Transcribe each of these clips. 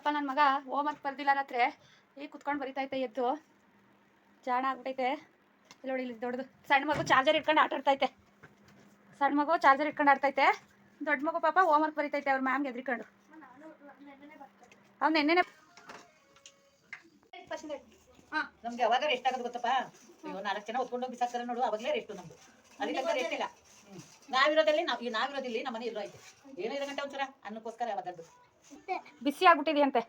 ಪಾಪ ನನ್ನ ಮಗ ಹೋಮ್ವರ್ಕ್ ಬರ್ದಿಲ್ಲ ರಾತ್ರಿ. ಈಗ ಕುತ್ಕೊಂಡು ಬರಿತೈತೆ ಎದ್ದು. ಜಾಣ ಆಗ್ಬಿಟ್ಟೈತೆ ಇಲ್ಲಿ ನೋಡಿ ಇಲ್ಲಿ ದೊಡ್ಡದು. ಸಣ್ಣ ಮಗು ಚಾರ್ಜರ್ ಇಟ್ಕೊಂಡು ಆಟ ಆಡ್ತೈತೆ ಸಣ್ಣ ಮಗು ಚಾರ್ಜರ್ ಇಟ್ಕೊಂಡು ಆಡ್ತೈತೆ ದೊಡ್ಡ ಮಗು ಪಾಪ ಹೋಮ್ವರ್ಕ್ ಬರಿತೈತೆ ಅವ್ರ ಮ್ಯಾಮ್ಗೆ ಎದ್ರಿಕೊಂಡು. ಅವ್ನು ನೆನ್ನೆನೆ ನಮ್ಗೆ ಅವಾಗ ರೆಸ್ಟ್ ಆಗೋದು ಗೊತ್ತಪ್ಪ. ಅಯ್ಯೋ, ನಾಲ್ಕು ಜನ ಹೊತ್ಕೊಂಡು ಬಿಸಾಕ್ತಾರೆ ನೋಡು, ಅವಾಗಲೇ ರೆಸ್ಟ್ ನಮ್ದು. ಅದಕ್ಕೆ ರೆಸ್ಟ್ ಇಲ್ಲ. ನಾವಿರೋದಲ್ಲಿ, ನಾವು ನಾವಿರೋದಿಲ್ಲಿ ನಮ್ಮ ಮನೆ ಇಲ್ಲೋ ಐತೆ. ಏನೋ ಇರೋ ಗಂಟೆ ಒಂಥರ ಅನ್ನಕ್ಕೋಸ್ಕರ ಯಾವಾಗದ್ದು ಬಿಸಿ ಆಗ್ಬಿಟ್ಟಿದೆಯಂತೆ.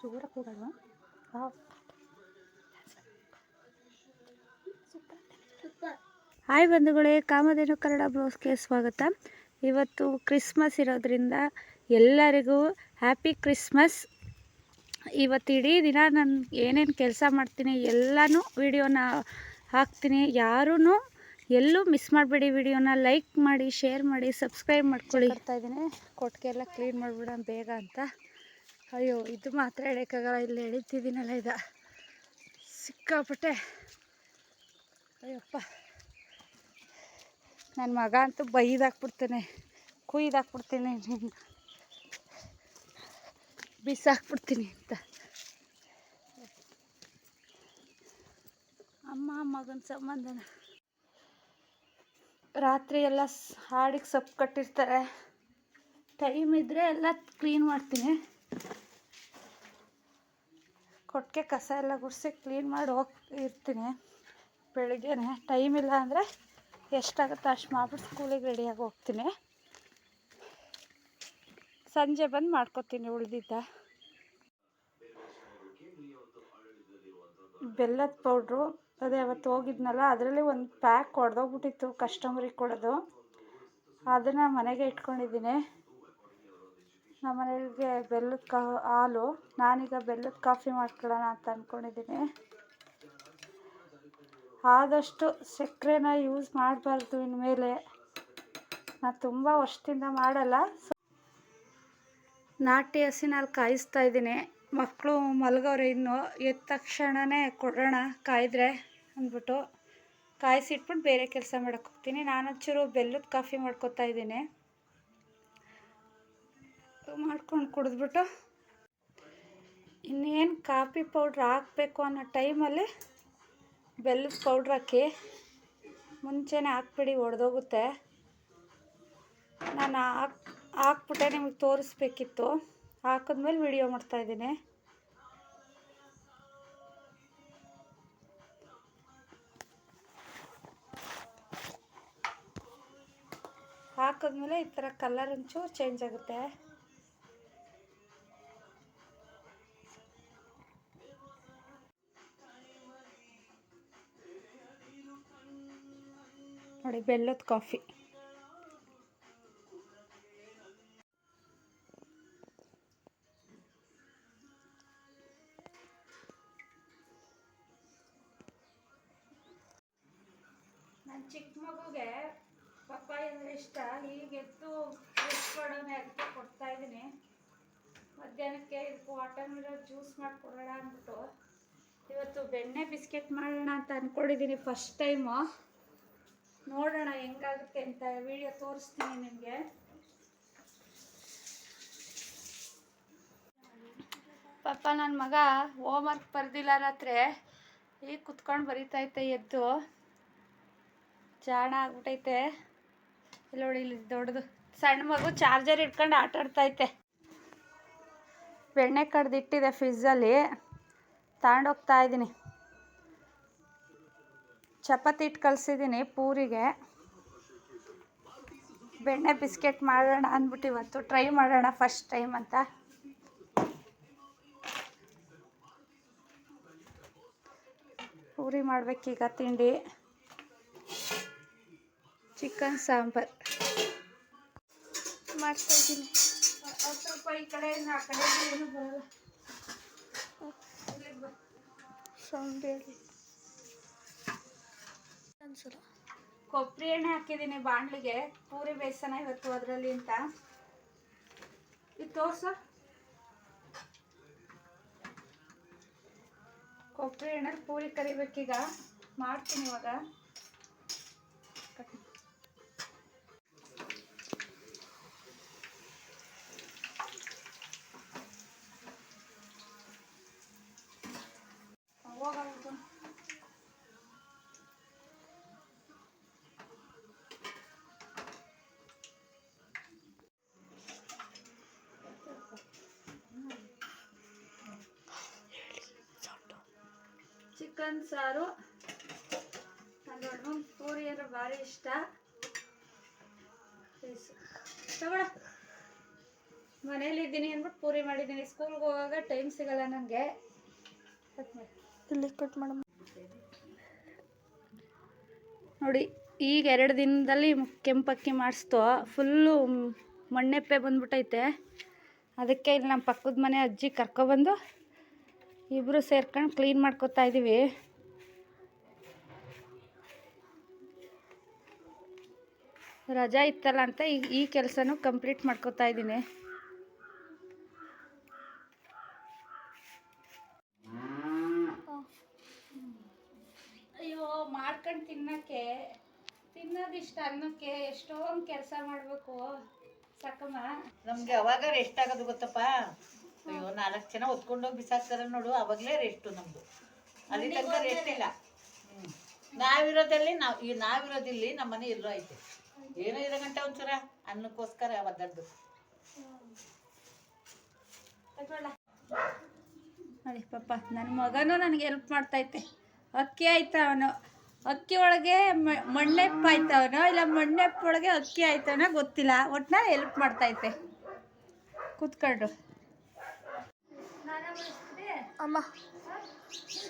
ಜೋರ ಕೂಡಲ್ವಾ? ಹಾಯ್ ಬಂಧುಗಳೇ ಕಾಮಧೇನು ಕನ್ನಡ ಬ್ಲೌಸ್ಗೆ ಸ್ವಾಗತ. ಇವತ್ತು ಕ್ರಿಸ್ಮಸ್ ಇರೋದ್ರಿಂದ ಎಲ್ಲರಿಗೂ ಹ್ಯಾಪಿ ಕ್ರಿಸ್ಮಸ್. ಇವತ್ತು ಇಡೀ ದಿನ ನಾನು ಏನೇನು ಕೆಲಸ ಮಾಡ್ತೀನಿ ಎಲ್ಲನೂ ವಿಡಿಯೋನ ಹಾಕ್ತೀನಿ. ಯಾರೂ ಎಲ್ಲೂ ಮಿಸ್ ಮಾಡಬೇಡಿ ವಿಡಿಯೋನ ಲೈಕ್ ಮಾಡಿ ಶೇರ್ ಮಾಡಿ ಸಬ್ಸ್ಕ್ರೈಬ್ ಮಾಡ್ಕೊಳ್ಳಿ. ಬರ್ತಾ ಇದ್ದೀನಿ. ಕೊಟ್ಟಿಗೆ ಎಲ್ಲ ಕ್ಲೀನ್ ಮಾಡಿಬಿಡೋಣ ಬೇಗ ಅಂತ. ಅಯ್ಯೋ, ಇದು ಮಾತ್ರ ಎಳೆಯೋಕ್ಕಾಗಲ್ಲ ಇಲ್ಲಿ ಎಳಿತಿದ್ದೀನಲ್ಲ ಇದು ಸಿಕ್ಕಾಪಟ್ಟೆ. ಅಯ್ಯಪ್ಪ. ನನ್ನ ಮಗ ಅಂತೂ ಬೈದಾಕ್ಬಿಡ್ತೇನೆ. ಕುಯ್ದಾಕ್ಬಿಡ್ತೀನಿ ನಿನ್ನ. ಬಿಸಾಕ್ಬಿಡ್ತೀನಿ ಅಂತ. ಅಮ್ಮ, ಮಗನ ಸಂಬಂಧನ. ರಾತ್ರಿ ಎಲ್ಲ ಹಾಡಿಗೆ ಸೊಪ್ಪು ಕಟ್ಟಿರ್ತಾರೆ. ಟೈಮ್ ಇದ್ದರೆ ಎಲ್ಲ ಕ್ಲೀನ್ ಮಾಡ್ತೀನಿ. ಕೊಟ್ಟಿಗೆ ಕಸ ಎಲ್ಲ ಗುಡಿಸಿ ಕ್ಲೀನ್ ಮಾಡಿ ಹೋಗಿ ಇರ್ತೀನಿ ಬೆಳಿಗ್ಗೆನೆ. ಟೈಮ್ ಇಲ್ಲ ಅಂದರೆ ಎಷ್ಟಾಗುತ್ತೋ ಅಷ್ಟು ಮಾಡ್ಬಿಟ್ಟು ಸ್ಕೂಲಿಗೆ ರೆಡಿಯಾಗಿ ಹೋಗ್ತೀನಿ. ಸಂಜೆ ಬಂದು ಮಾಡ್ಕೊತೀನಿ ಉಳಿದಿದ್ದ. ಬೆಲ್ಲದ ಪೌಡ್ರು ಅದೇ ಅವತ್ತು ಹೋಗಿದ್ನಲ್ಲ, ಅದರಲ್ಲಿ ಒಂದು ಪ್ಯಾಕ್ ಹೊಡೆದೋಗ್ಬಿಟ್ಟಿತ್ತು ಕಸ್ಟಮರಿಗೆ ಕೊಡೋದು. ಅದನ್ನು ಮನೆಗೆ ಇಟ್ಕೊಂಡಿದ್ದೀನಿ. ನಮ್ಮ ಬೆಲ್ಲದ ಕಾ, ಹಾಲು, ನಾನೀಗ ಬೆಲ್ಲದ ಕಾಫಿ ಮಾಡ್ಕೊಳ್ಳೋಣ ಅಂತ ಅಂದ್ಕೊಂಡಿದ್ದೀನಿ ಆದಷ್ಟು ಸಕ್ಕರೆನ ಯೂಸ್ ಮಾಡಬಾರ್ದು ಇನ್ಮೇಲೆ. ನಾನು ತುಂಬ ವರ್ಷದಿಂದ ಮಾಡಲ್ಲ. ನಾಟಿ ಹಸಿನಲ್ಲಿ ಕಾಯಿಸ್ತಾ ಇದ್ದೀನಿ. ಮಕ್ಕಳು ಮಲಗವ್ರೆ ಇನ್ನು ಎದ್ದ ತಕ್ಷಣವೇ ಕೊಡೋಣ ಕಾಯಿದ್ರೆ ಅಂದ್ಬಿಟ್ಟು ಕಾಯಿಸಿಟ್ಬಿಟ್ಟು ಬೇರೆ ಕೆಲಸ ಮಾಡೋಕ್ಕೆ ಹೋಗ್ತೀನಿ. ನಾನು ಒಂಚೂರು ಬೆಲ್ಲದ ಕಾಫಿ ಮಾಡ್ಕೊತಾ ಇದ್ದೀನಿ. ಮಾಡ್ಕೊಂಡು ಕುಡಿದ್ಬಿಟ್ಟು ಇನ್ನೇನು ಕಾಫಿ ಪೌಡ್ರ್ ಹಾಕಬೇಕು ಅನ್ನೋ ಟೈಮಲ್ಲಿ ಬೆಲ್ಲದ ಪೌಡ್ರ್ ಹಾಕಿ ಮುಂಚೆನೇ ಹಾಕ್ಬಿಡಿ, ಒಡೆದೋಗುತ್ತೆ. ನಾನು ಹಾಕ್ ಹಾಕ್ಬಿಟ್ಟೆ ನಿಮಗೆ ತೋರಿಸ್ಬೇಕಿತ್ತು. ಹಾಕಿದ್ಮೇಲೆ ವಿಡಿಯೋ ಮಾಡ್ತಾಯಿದ್ದೀನಿ ಹಾಕಿದ್ಮೇಲೆ ಈ ಥರ ಕಲರ್ ಒಂಚೂರು ಚೇಂಜ್ ಆಗುತ್ತೆ. ನೋಡಿ ಬೆಲ್ಲದ ಕಾಫಿ ನನ್ನ ಚಿಕ್ಕ ಮಗುಗೆ ಪಪ್ಪಾಯಿ ಅಂದರೆ ಇಷ್ಟ ಈಗ ಎತ್ತು ಎತ್ಕೊಡೋನೆ ಅದಕ್ಕೆ ಕೊಡ್ತಾ ಇದ್ದೀನಿ. ಮಧ್ಯಾಹ್ನಕ್ಕೆ ಇದಕ್ಕೆ ವಾಟರ್ ಮಿಲನ್ ಜ್ಯೂಸ್ ಮಾಡಿಕೊಡೋಣ ಅಂದ್ಬಿಟ್ಟು. ಇವತ್ತು ಬೆಣ್ಣೆ ಬಿಸ್ಕೆಟ್ ಮಾಡೋಣ ಅಂತ ಅಂದ್ಕೊಂಡಿದ್ದೀನಿ ಫಸ್ಟ್ ಟೈಮು ನೋಡೋಣ ಹೆಂಗಾಗುತ್ತೆ ಅಂತ ವಿಡಿಯೋ ತೋರಿಸ್ತೀನಿ ನಿಮಗೆ. ಪಪ್ಪ ನನ್ನ ಮಗ ಹೋಮ್ವರ್ಕ್ ಬರ್ದಿಲ್ಲ ರಾತ್ರಿ. ಈಗ ಕುತ್ಕೊಂಡು ಬರಿತೈತೆ ಎದ್ದು. ಜಾಣ ಆಗ್ಬಿಟ್ಟೈತೆ ಇಲ್ಲಿ ನೋಡಿ, ಇಲ್ಲಿ ದೊಡ್ಡದು ಸಣ್ಣ ಮಗು ಚಾರ್ಜರ್ ಇಟ್ಕೊಂಡು ಆಟ ಆಡ್ತೈತೆ ಬೆಣ್ಣೆ ಕಡ್ದಿಟ್ಟಿದೆ ಫ್ರಿಜ್ಜಲ್ಲಿ ತಗೊಂಡೋಗ್ತಾ ಇದ್ದೀನಿ ಚಪಾತಿ ಇಟ್ಟು ಕಲಿಸಿದ್ದೀನಿ ಪೂರಿಗೆ. ಬೆಣ್ಣೆ ಬಿಸ್ಕೆಟ್ ಮಾಡೋಣ ಅಂದ್ಬಿಟ್ಟು ಇವತ್ತು ಟ್ರೈ ಮಾಡೋಣ ಫಸ್ಟ್ ಟೈಮ್ ಅಂತ. ಪೂರಿ ಮಾಡ್ಬೇಕೀಗ ತಿಂಡಿ ಚಿಕನ್ ಸಾಂಬಾರ್ ಮಾಡ್ತಾ ಇದ್ದೀನಿ ಸ್ವಲ್ಪ ಈ ಕಡೆ ಆ ಕಡೆ ಏನು ಬರಲ್ಲ ಇಲ್ಲಿಗ್ ಸಾಂಬಾರ್. ಮಾಡ್ತಾ ಹೇಳಿ. ಅನ್ಸಲ್ಲ ಕೊಬ್ಬರಿ ಎಣ್ಣೆ ಹಾಕಿದ್ದೀನಿ ಬಾಣಲಿಗೆ. ಪೂರಿ, ಬೇಸನ ಇವತ್ತು ಅದರಲ್ಲಿ ಅಂತ. ಇದು ತೋರ್ಸು. ಕೊಬ್ಬರಿ ಎಣ್ಣೆ ಪೂರಿ ಕರಿಬೇಕೀಗ. ಮಾಡ್ತೀನಿ ಇವಾಗ. ಚಿಕನ್ ಸಾರು. ನನ್ನ ಪೂರಿ ಅಂದ್ರೆ ಭಾರಿ ಇಷ್ಟ. ತಗೊಳ ಮನೇಲಿ ಇದ್ದೀನಿ ಅಂದ್ಬಿಟ್ಟು ಪೂರಿ ಮಾಡಿದ್ದೀನಿ. ಸ್ಕೂಲ್ಗೆ ಹೋಗಾಗ ಟೈಮ್ ಸಿಗಲ್ಲ ನನಗೆ ಇಲ್ಲಿ ಕಟ್ ಮಾಡಮ್ಮ ನೋಡಿ ಈಗ ಎರಡು ದಿನದಲ್ಲಿ ಕೆಂಪಕ್ಕಿ ಮಾಡಿಸ್ತು. ಫುಲ್ಲು ಮಣ್ಣೆಪ್ಪೆ ಬಂದ್ಬಿಟ್ಟೈತೆ ಅದಕ್ಕೆ ಇಲ್ಲಿ ನಮ್ಮ ಪಕ್ಕದ ಮನೆ ಅಜ್ಜಿ ಕರ್ಕೊಬಂದು ಇಬ್ಬರು ಸೇರ್ಕೊಂಡು ಕ್ಲೀನ್ ಮಾಡ್ಕೊತಾ ಇದ್ದೀವಿ ರಜಾ ಇತ್ತಲ್ಲ ಅಂತ ಈ ಈ ಕೆಲಸನೂ ಕಂಪ್ಲೀಟ್ ಮಾಡ್ಕೋತಾ ಇದ್ದೀನಿ. ಅಯ್ಯೋ ಮಾಡ್ಕೊಂಡು ತಿನ್ನಕ್ಕೆ ತಿನ್ನೋದಿಷ್ಟ ಅನ್ನೋಕ್ಕೆ ಎಷ್ಟೊಂದು ಕೆಲಸ ಮಾಡಬೇಕು. ಸಾಕಮ್ಮ. ನಮಗೆ ಅವಾಗ ರೆಸ್ಟ್ ಆಗೋದು ಗೊತ್ತಪ್ಪ? ಅಯ್ಯೋ ನಾಲ್ಕು ಜನ ಹೊತ್ಕೊಂಡೋಗಿ ಬಿಸಾಕ್ತಾರೆ ನೋಡು ಅವಾಗಲೇ ರೆಸ್ಟು ನಮ್ದು. ಅಲ್ಲಿ ತನಕ ರೆಸ್ಟ್ ಇಲ್ಲ. ನಾವಿರೋದಲ್ಲಿ ನಾವು ಈ ನಾವಿರೋದಿಲ್ಲಿ ನಮ್ಮ ಮನೆ ಎಲ್ಲೋ ಐತೆ. ಏನೋ ಇರೋ ಗಂಟೆ ಒಂಚೂರ ಅನ್ನಕ್ಕೋಸ್ಕರ ಒದ್ದದ್ದು ನೋಡಿ ಪಾಪ ನನ್ನ ಮಗನೂ ನನಗೆ ಹೆಲ್ಪ್ ಮಾಡ್ತೈತೆ. ಅಕ್ಕಿ ಅವನು? ಅಕ್ಕಿ ಒಳಗೆ ಮ- ಮಣ್ಣೆಪ್ಪ ಆಯ್ತವನೋ ಇಲ್ಲ ಮಣ್ಣೆಪ್ಪ ಒಳಗೆ ಅಕ್ಕಿ ಆಯ್ತವನೋ ಗೊತ್ತಿಲ್ಲ. ಒಟ್ನಲ್ಲಿ ಹೆಲ್ಪ್ ಮಾಡ್ತೈತೆ. ಕೂತ್ಕೊಂಡು ಅಮ್ಮ.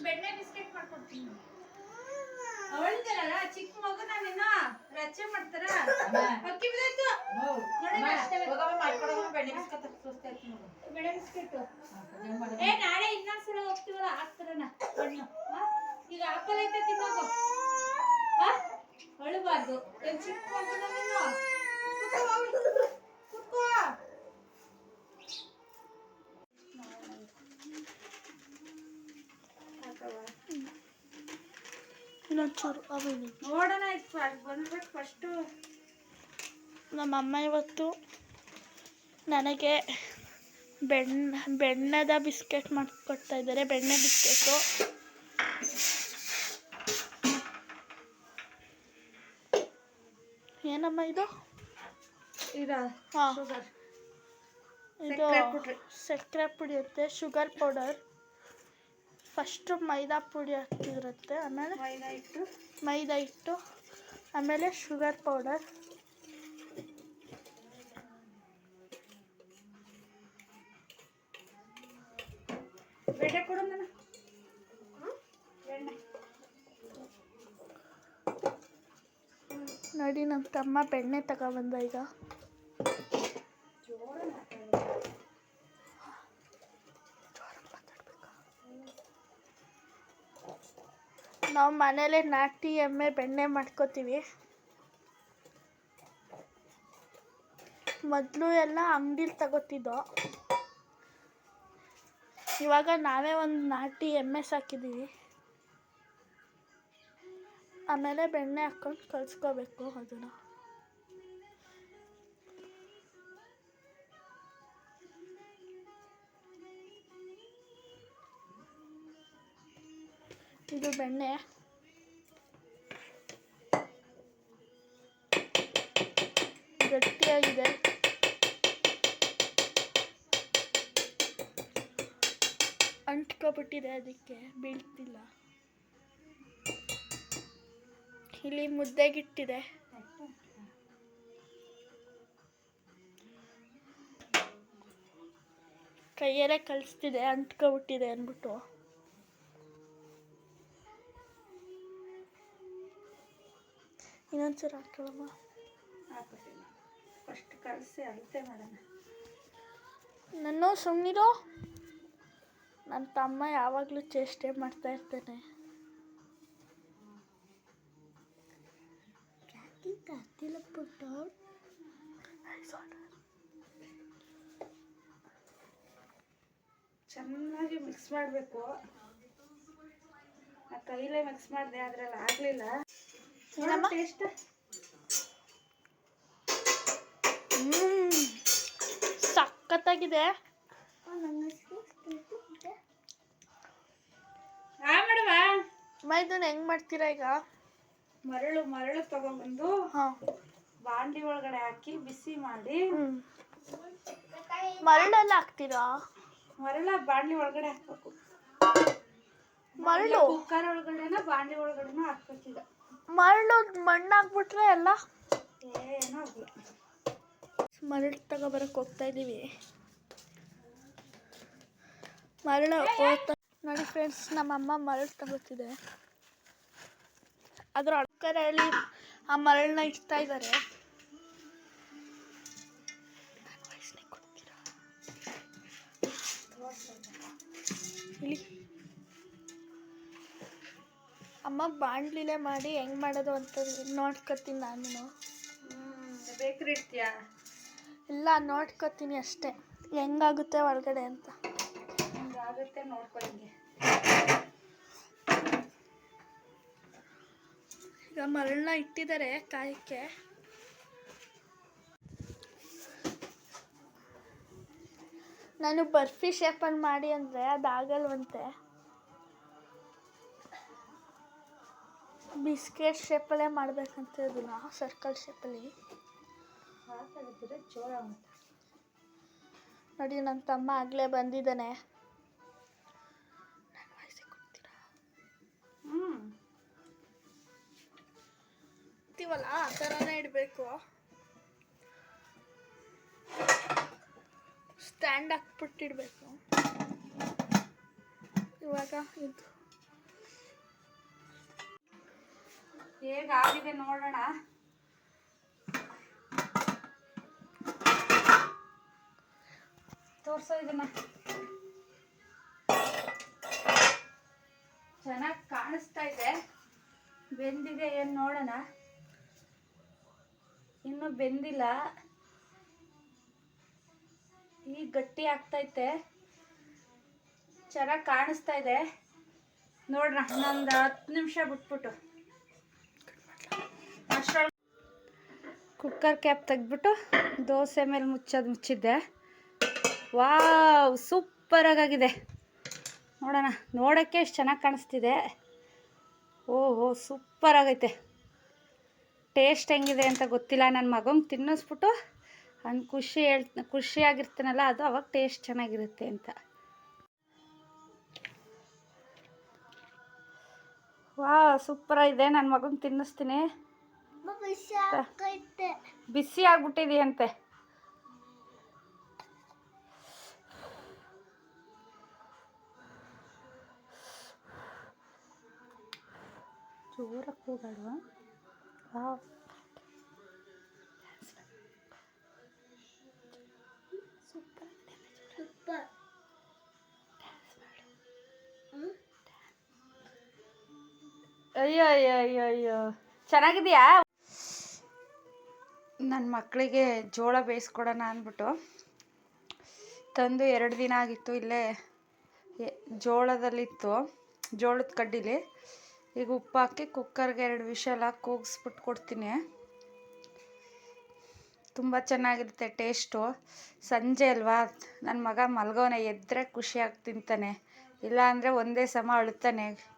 ಬೆಣ್ಣೆ ಬಿಸ್ಕೆಟ್ ಮಾಡ್ಕೊಡ್ತೀನಿ. ಅವಳಿದಲ್ಲ ಚಿಕ್ಕ ಮಗು ನಾನಿನ್ನ ರಚೆ ಮಾಡ್ತಾರ? ಅಕ್ಕಿ ಬಿದ್ದಾಯ್ತು. ಬೆಣ್ಣೆ ಬಿಸ್ಕೆಟ್ ಏ ನಾಳೆ ಇನ್ನೊಂದ್ಸಲ ಹೋಗ್ತೀವಲ್ಲ ಹಾಕ್ತಾರನ ಹಣ್ಣು. ಹಾ? ಈಗ ಆಪಲ್ ಐತೆ ತಿನ್ನೋದು. ಹಾ ಅಳಬಾರ್ದು. ಏನ್ ಚಿಕ್ಕ ಮಗು ನಾನಿನ್ನು? ಕುತ್ಕೋ. ಇನ್ನೊಂಚೂರು ಅವನು. ನೋಡೋಣ ಬಂದ್ಬಿಟ್ಟು ಫಸ್ಟು ನಮ್ಮ ಅಮ್ಮ ಇವತ್ತು ನನಗೆ ಬೆಣ್ಣ ಬೆಣ್ಣದ ಬಿಸ್ಕೆಟ್ ಮಾಡ್ಕೊಡ್ತಾ ಇದ್ದಾರೆ ಬೆಣ್ಣೆ ಬಿಸ್ಕೆಟು. ಏನಮ್ಮ ಇದು? ಇದ ಹಾಂ. ಇದು ಸಕ್ಕರೆ ಪುಡಿ. ಸಕ್ಕರೆ ಪುಡಿ ಇರುತ್ತೆ ಶುಗರ್ ಪೌಡರ್. ಫಸ್ಟು ಮೈದಾ ಪುಡಿ ಹಾಕ್ತಿರುತ್ತೆ ಆಮೇಲೆ ಮೈದಾ ಹಿಟ್ಟು. ಮೈದಾ ಹಿಟ್ಟು ಆಮೇಲೆ ಶುಗರ್ ಪೌಡರ್. ಬೆಣ್ಣೆ ಕೊಡು ನಾನು ನೋಡಿ ನಮ್ಮ ತಮ್ಮ ಬೆಣ್ಣೆ ತಗೊಬಂದ ಈಗ. ನಾವು ಮನೇಲೆ ನಾಟಿ, ಎಮ್ಮೆ, ಬೆಣ್ಣೆ ಮಾಡ್ಕೋತೀವಿ. ಮೊದಲು ಎಲ್ಲ ಅಂಗಡಿಲಿ ತಗೋತಿದ್ದೋ. ಇವಾಗ ನಾವೇ ಒಂದು ನಾಟಿ, ಎಮ್ಮೆ ಸಾಕಿದ್ದೀವಿ ಆಮೇಲೆ ಬೆಣ್ಣೆ ಹಾಕ್ಕೊಂಡು ಕಲ್ಸ್ಕೋಬೇಕು ಅದನ್ನು. ಇದು ಬೆಣ್ಣೆ. ಗಟ್ಟಿಯಾಗಿದೆ. ಅಂಟ್ಕೊಬಿಟ್ಟಿದೆ ಅದಕ್ಕೆ ಬೀಳ್ತಿಲ್ಲ. ಇಲ್ಲಿ ಮುದ್ದೆಗಿಟ್ಟಿದೆ. ಕೈಯಲ್ಲೇ ಕಲಿಸ್ತಿದೆ ಅಂಟ್ಕೊಬಿಟ್ಟಿದೆ ಅಂದ್ಬಿಟ್ಟು. ಇನ್ನೊಂದ್ಸಲ ಹಾಕೊಳ್ಳಮ್ಮ ಹಾಕೋತೀನಿ ಫಸ್ಟ್ ಕಲಸಿ ಅಳತೆ ಮಾಡೋಣ. ನಾನು ಸುಮ್ಮನಿರೋ ನನ್ನ ತಮ್ಮ ಯಾವಾಗಲೂ ಚೇಷ್ಟೆ ಮಾಡ್ತಾ ಇರ್ತಾನೆ. ಚೆನ್ನಾಗಿ ಮಿಕ್ಸ್ ಮಾಡಬೇಕು. ಆ ಕೈಲೇ ಮಿಕ್ಸ್ ಮಾಡಿದೆ ಅದ್ರಲ್ಲಿ ಆಗಲಿಲ್ಲ. ಅಮ್ಮ ಇದನ್ನ ಹೆಂಗ್ ಮಾಡ್ತೀರಾ ಈಗ? ಮರಳು ಮರಳು ತಗೊಂಡ್ಬಂದು ಬಾಂಡ್ಲಿ ಬಾಂಡಿ ಒಳಗಡೆ ಹಾಕಿ ಬಿಸಿ ಮಾಡಿ. ಮರಳಲ್ಲಿ ಮರಳೆಲ್ಲ ಹಾಕ್ತೀರಾ? ಮರಳ ಬಾಂಡ್ಲಿ ಒಳಗಡೆ ಹಾಕ್ಬೇಕು. ಮರಳು. ಕುಕ್ಕರ್ ಒಳಗಡೆನ ಬಾಂಡೆ ಒಳಗಡೆನ ಮರಳು ಮಣ್ಣಾಗ್ಬಿಟ್ರೆ ಎಲ್ಲ? ಏನೂ ಆಗಲ್ಲ ಮರಳು ತಗೊಬರಕ್ಕೆ ಹೋಗ್ತಾ ಇದ್ದೀವಿ ಮರಳು ಹೋಗ್ತಾ ನೋಡಿ ಫ್ರೆಂಡ್ಸ್ ನಮ್ಮಮ್ಮ ಮರಳು ತಗೋತಿದೆ. ಅದ್ರ ಅಡ್ಕರಲ್ಲಿ ಆ ಮರಳನ್ನ ಇಡ್ತಾ ಇದ್ದಾರೆ ಇಲ್ಲಿ. ಅಮ್ಮ ಬಾಂಡ್ಲಿಲೆ ಮಾಡಿ ಹೆಂಗ್ ಮಾಡೋದು ಅಂತ ನೋಡ್ಕೊತೀನಿ ನಾನು. ಬೇಕ್ರಿ ಇರ್ತೀಯಾ ಇಲ್ಲ ನೋಡ್ಕೊತೀನಿ ಅಷ್ಟೇ. ಹೆಂಗಾಗುತ್ತೆ ಒಳಗಡೆ ಅಂತ. ಹಂಗಾಗುತ್ತೆ ನೋಡ್ಕೊ ಈಗ ಮರಳನ್ನ ಇಟ್ಟಿದ್ದಾರೆ ಕಾಯಕ್ಕೆ. ನಾನು ಬರ್ಫಿ ಶೇಪಲ್ಲಿ ಮಾಡಿ ಅಂದರೆ ಅದಾಗಲ್ವಂತೆ. ಬಿಸ್ಕೆಟ್ ಶೇಪಲ್ಲೇ ಮಾಡಬೇಕಂತ ಇದನ್ನ ಸರ್ಕಲ್ ಶೇಪಲ್ಲಿ ನೋಡಿ ನನ್ನ ತಮ್ಮ ಆಗಲೇ ಬಂದಿದ್ದಾನೆ. ಹ್ಞೂ ಇರ್ತೀವಲ್ಲ ಆ ಥರನೇ ಇಡಬೇಕು. ಸ್ಟ್ಯಾಂಡ್ ಹಾಕ್ಬಿಟ್ಟಿಡ್ಬೇಕು. ಇವಾಗ ಇದು. ಹೇಗಾಗಿದೆ ನೋಡೋಣ. ತೋರ್ಸೋ ಇದನ್ನ ಚೆನ್ನಾಗಿ ಕಾಣಿಸ್ತಾ ಇದೆ. ಬೆಂದಿದೆ ಏನು ನೋಡೋಣ. ಇನ್ನೂ ಬೆಂದಿಲ್ಲ. ಈ ಗಟ್ಟಿ ಆಗ್ತೈತೆ. ಚೆನ್ನಾಗಿ ಕಾಣಿಸ್ತಾ ಇದೆ. ನೋಡ್ರ, ನಂದು ಹತ್ತು ನಿಮಿಷ ಬಿಟ್ಬಿಟ್ಟು. ಕುಕ್ಕರ್ ಕ್ಯಾಪ್ ತೆಗೆದ್ಬಿಟ್ಟು ದೋಸೆ ಮೇಲೆ ಮುಚ್ಚೋದು ಮುಚ್ಚಿದ್ದೆ. ವಾವ್ ಸೂಪರಾಗಿದೆ ನೋಡೋಣ, ನೋಡೋಕ್ಕೆ ಎಷ್ಟು ಚೆನ್ನಾಗಿ ಕಾಣಿಸ್ತಿದೆ. ಓಹೋ, ಸೂಪರಾಗೈತೆ. ಟೇಸ್ಟ್ ಹೆಂಗಿದೆ ಅಂತ ಗೊತ್ತಿಲ್ಲ ನನ್ನ ಮಗಂಗೆ ತಿನ್ನಿಸ್ಬಿಟ್ಟು ಅವ್ನು ಖುಷಿ ಹೇಳ್, ಖುಷಿಯಾಗಿರ್ತಾನಲ್ಲ, ಅದು ಅವಾಗ ಟೇಸ್ಟ್ ಚೆನ್ನಾಗಿರುತ್ತೆ ಅಂತ. ವಾ ಸೂಪರಾಗಿದೆ ನನ್ನ ಮಗಂಗೆ ತಿನ್ನಿಸ್ತೀನಿ. ಬಿಸಿ ಆಗ್ಬಿಟ್ಟಿದೆಯಂತೆ. ಜೋರ ಕೂಗಾಡುವ? ಅಯ್ಯೋ ಅಯ್ಯೋ ಅಯ್ಯೋ ಅಯ್ಯೋ. ಚೆನ್ನಾಗಿದೆಯಾ? ನನ್ನ ಮಕ್ಕಳಿಗೆ ಜೋಳ ಬೇಯಿಸ್ಕೊಡೋಣ ಅಂದ್ಬಿಟ್ಟು ತಂದು ಎರಡು ದಿನ ಆಗಿತ್ತು ಇಲ್ಲೇ ಜೋಳದಲ್ಲಿತ್ತು, ಜೋಳದ ಕಡ್ಡಿಲಿ. ಈಗ ಉಪ್ಪು ಹಾಕಿ ಕುಕ್ಕರ್ಗೆ ಎರಡು ವಿಷಲ್ ಹಾಕಿ ಕೂಗಿಸ್ಬಿಟ್ಟು ಕೊಡ್ತೀನಿ. ತುಂಬ ಚೆನ್ನಾಗಿರುತ್ತೆ ಟೇಸ್ಟು. ಸಂಜೆ ಅಲ್ವಾ? ನನ್ನ ಮಗ ಮಲ್ಗೋನೆ ಎದ್ದರೆ ಖುಷಿಯಾಗಿ ತಿಂತಾನೆ. ಇಲ್ಲ ಅಂದರೆ ಒಂದೇ ಸಮ ಅಳುತ್ತಾನೆ.